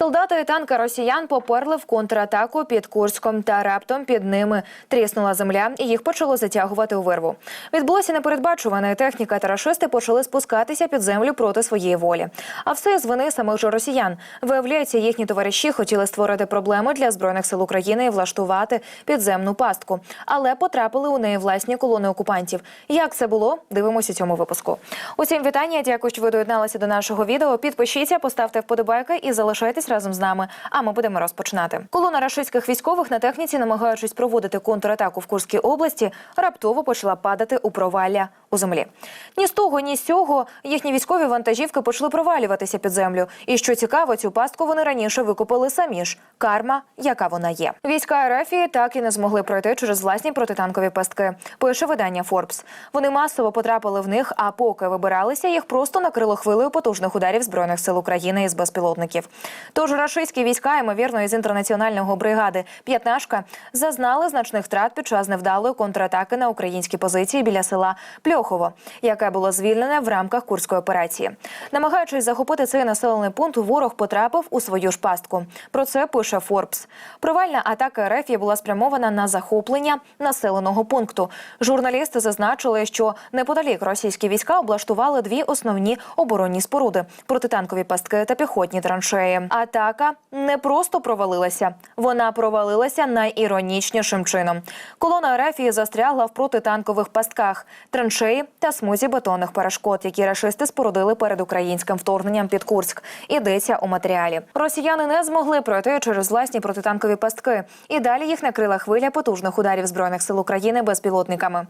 Солдати і танки росіян поперли в контратаку під Курском, та раптом під ними тріснула земля, і їх почало затягувати у вирву. Відбулося непередбачуване. Техніка та рашисти почали спускатися під землю проти своєї волі. А все з вини самих же росіян. Виявляється, їхні товариші хотіли створити проблеми для збройних сил України і влаштувати підземну пастку, але потрапили у неї власні колони окупантів. Як це було? Дивимося цьому випуску. Усім вітання. Дякую, що ви доєдналися до нашого відео. Підпишіться, поставте вподобайки і залишайтесь разом з нами. А ми будемо розпочинати. Колона рашистських військових на техніці, намагаючись проводити контратаку в Курській області, раптово почала падати у провалля у землі. Ні з того, ні з цього їхні військові вантажівки почали провалюватися під землю. І що цікаво, цю пастку вони раніше викопали самі ж. Карма, яка вона є. Війська Арафії так і не змогли пройти через власні протитанкові пастки. Пише видання Форбс. Вони масово потрапили в них, а поки вибиралися, їх просто накрило хвилею потужних ударів збройних сил України із безпілотників. Тож рашистські війська, ймовірно, із інтернаціонального бригади П'ятнашка зазнали значних втрат під час невдалої контратаки на українські позиції біля села Пльохово, яке було звільнене в рамках курської операції. Намагаючись захопити цей населений пункт, ворог потрапив у свою ж пастку. Про це пише Форбс. Провальна атака РФ була спрямована на захоплення населеного пункту. Журналісти зазначили, що неподалік російські війська облаштували дві основні оборонні споруди протитанкові пастки та піхотні траншеї. Атака не просто провалилася, вона провалилася найіронічнішим чином. Колона Арафії застрягла в протитанкових пастках, траншеї та смузі бетонних перешкод, які рашисти спорудили перед українським вторгненням під Курськ. Ідеться у матеріалі. Росіяни не змогли пройти через власні протитанкові пастки, і далі їх накрила хвиля потужних ударів збройних сил України безпілотниками.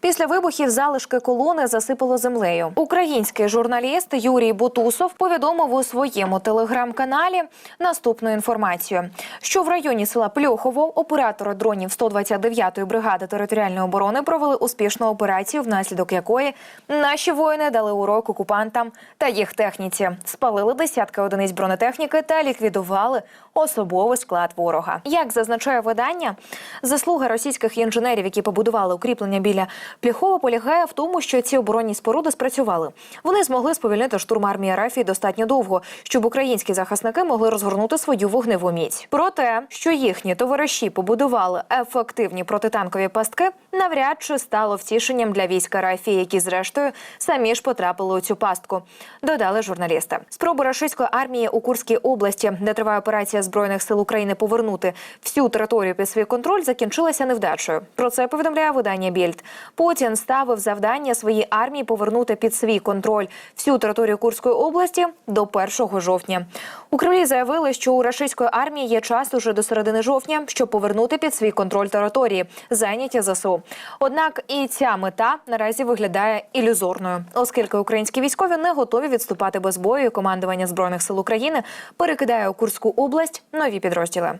Після вибухів залишки колони засипало землею. Український журналіст Юрій Бутусов повідомив у своєму телеграм-каналі наступну інформацію: що в районі села Пльохово оператори дронів 129-ї бригади територіальної оборони провели успішну операцію, внаслідок якої наші воїни дали урок окупантам та їх техніці, спалили десятки одиниць бронетехніки та ліквідували особовий склад ворога. Як зазначає видання, заслуга російських інженерів, які побудували укріплення біля Пліхова, полягає в тому, що ці оборонні споруди спрацювали. Вони змогли сповільнити штурм армії Арафії достатньо довго, щоб українські захисники могли розгорнути свою вогневу міць. Про те, що їхні товариші побудували ефективні протитанкові пастки, навряд чи стало втішенням для військ Арафії, які зрештою самі ж потрапили у цю пастку. Додали журналісти. Спроби рашистської армії у Курській області, де триває операція збройних сил України повернути всю територію під свій контроль, закінчилася невдачею. Про це повідомляє видання Більд. Путін ставив завдання своїй армії повернути під свій контроль всю територію Курської області до 1 жовтня. У Кремлі заявили, що у рашистської армії є час уже до середини жовтня, щоб повернути під свій контроль території, зайняті ЗСУ. Однак і ця мета наразі виглядає ілюзорною, оскільки українські військові не готові відступати без бою. Командування збройних сил України перекидає у Курську область нові підрозділи.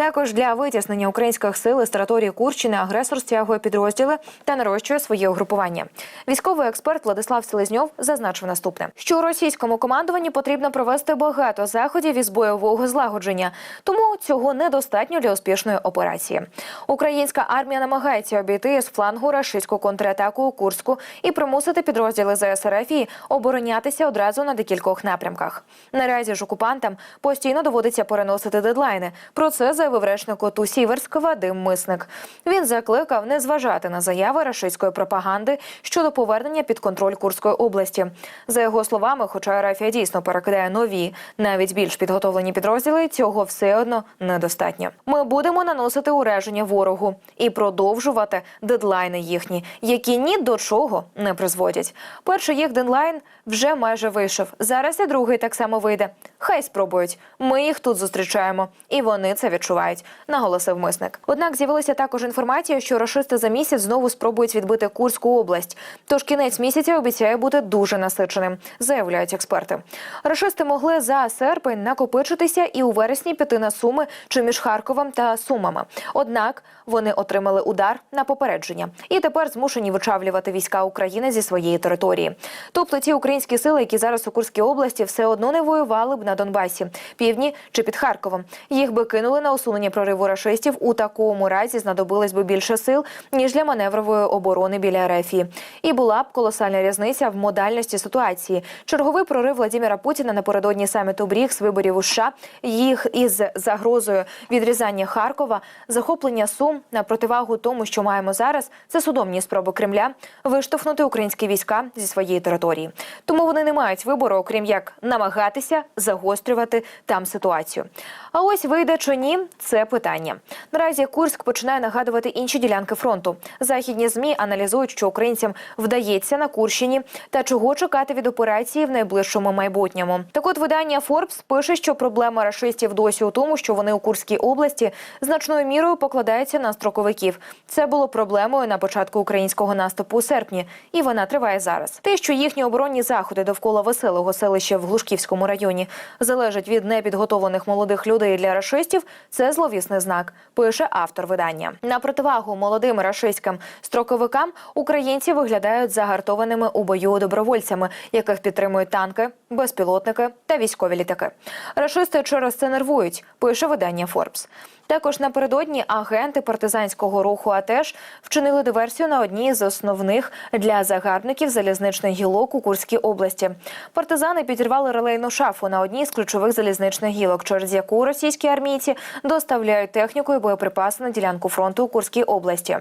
Також для витіснення українських сил із території Курщини агресор стягує підрозділи та нарощує своє угрупування. Військовий експерт Владислав Селезньов зазначив наступне: що російському командуванні потрібно провести багато заходів із бойового злагодження, тому цього недостатньо для успішної операції. Українська армія намагається обійти з флангу рашистську контратаку у Курську і примусити підрозділи ЗСРФ оборонятися одразу на декількох напрямках. Наразі ж окупантам постійно доводиться переносити дедлайни. Про це заявив речник ОТУ Сіверськ Вадим Мисник. Він закликав не зважати на заяви рашистської пропаганди щодо повернення під контроль Курської області. За його словами, хоча Арафія дійсно перекидає нові, навіть більш підготовлені підрозділи, цього все одно недостатньо. Ми будемо наносити ураження ворогу і продовжувати дедлайни їхні, які ні до чого не призводять. Перший їх дедлайн вже майже вийшов. Зараз і другий так само вийде. Хай спробують. Ми їх тут зустрічаємо, і вони це відчувають, наголосив мисник. Однак з'явилася також інформація, що рашисти за місяць знову спробують відбити Курську область. Тож кінець місяця обіцяє бути дуже насиченим, заявляють експерти. Рашисти могли за серпень накопичитися і у вересні піти на суми чи між Харковом та Сумами. Однак вони отримали удар на попередження і тепер змушені вичавлювати війська України зі своєї території. Тобто ті українські сили, які зараз у Курській області, все одно не воювали б на Донбасі, півдні чи під Харковом. Їх би кинули на усунення прориву рашистів. У такому разі знадобилось би більше сил ніж для маневрової оборони біля Рефії. І була б колосальна різниця в модальності ситуації. Черговий прорив Владимира Путіна напередодні саміту БРІКС, виборів у США, їх із загрозою відрізання Харкова, захоплення Сум на противагу тому, що маємо зараз, це судомні спроби Кремля виштовхнути українські війська зі своєї території. Тому вони не мають вибору, окрім як намагатися загострювати там ситуацію. А ось вийде чи ні, це питання. Наразі Курськ починає нагадувати інші ділянки фронту. Західні змі аналізують, що українцям вдається на Курщині та чого чекати від операції в найближчому майбутньому. Так от видання Forbes пише, що проблема рашистів досі у тому, що вони у Курській області значною мірою покладаються на строковиків. Це було проблемою на початку українського наступу у серпні, і вона триває зараз. Те, що їхні оборонні заходи довкола веселого селища в Глушківському районі залежать від непідготованих молодих людей для рашистів, це зловісний знак. Пише автор видання. На противагу молодим рашистським строковикам українці виглядають загартованими у бою добровольцями, яких підтримують танки, безпілотники та військові літаки. Рашисти через це нервують. Пише видання Forbes. Також напередодні агенти партизанського руху АТЕШ вчинили диверсію на одній з основних для загарбників залізничних гілок у Курській області. Партизани підірвали релейну шафу на одній з ключових залізничних гілок, через яку російські армійці доставляють техніку і боєприпаси на ділянку фронту у Курській області.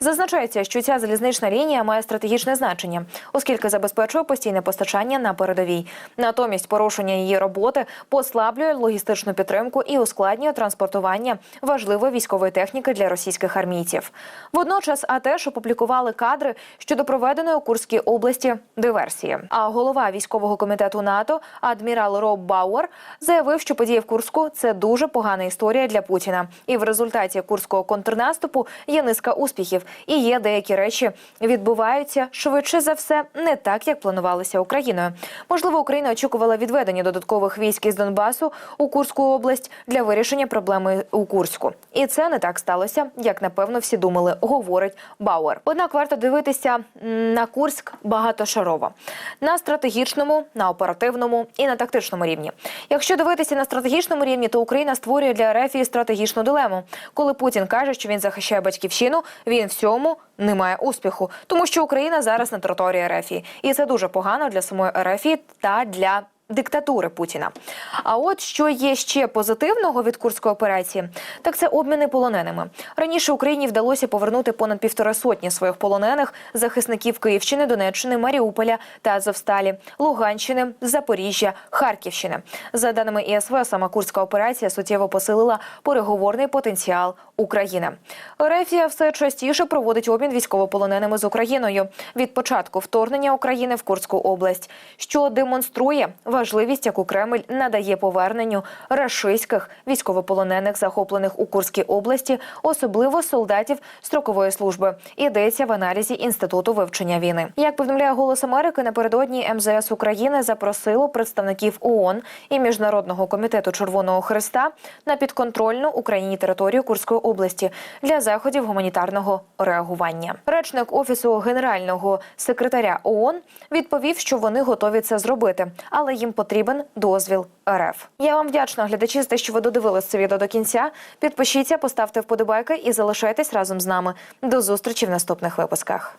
Зазначається, що ця залізнична лінія має стратегічне значення, оскільки забезпечує постійне постачання на передовій. Натомість порушення її роботи послаблює логістичну підтримку і ускладнює транспортування важливої військової техніки для російських армійців. Водночас АТЕШ опублікували кадри щодо проведеної у Курській області диверсії. А голова військового комітету НАТО адмірал Роб Бауер заявив, що події в Курську це дуже погана історія для Путіна. І в результаті курського контрнаступу є низка успіхів, і є деякі речі відбуваються швидше за все не так, як планувалося Україною. Можливо, Україна очікувала відведення додаткових військ із Донбасу у Курську область для вирішення проблеми у Курську. І це не так сталося, як напевно всі думали, говорить Бауер. Однак варто дивитися на Курськ багатошарово на стратегічному, на оперативному і на тактичному рівні. Якщо дивитися на стратегічному рівні, то Україна створює для РФ стратегічну дилему. Коли Путін каже, що він захищає батьківщину, він всьому не має успіху, тому що Україна зараз на території РФ. І це дуже погано для самої РФ та для диктатури Путіна. А от що є ще позитивного від курської операції, так це обміни полоненими. Раніше Україні вдалося повернути понад півтора сотні своїх полонених захисників Київщини, Донеччини, Маріуполя та Азовсталі, Луганщини, Запоріжжя, Харківщини. За даними ІСВ, сама курська операція суттєво посилила переговорний потенціал України. Рефія все частіше проводить обмін військовополоненими з Україною від початку вторгнення України в Курську область, що демонструє важливість, яку Кремль надає поверненню рашистських військовополонених, захоплених у Курській області, особливо солдатів строкової служби. Йдеться в аналізі інституту вивчення війни. Як повідомляє Голос Америки, напередодні МЗС України запросило представників ООН і міжнародного комітету Червоного Христа на підконтрольну Україні територію Курської області для заходів гуманітарного реагування. Речник офісу генерального секретаря ООН відповів, що вони готові це зробити, але їм потрібен дозвіл РФ. Я вам вдячна, глядачі, за те, що ви додивились це відео до кінця. Підпишіться, поставте вподобайки і залишайтесь разом з нами. До зустрічі в наступних випусках.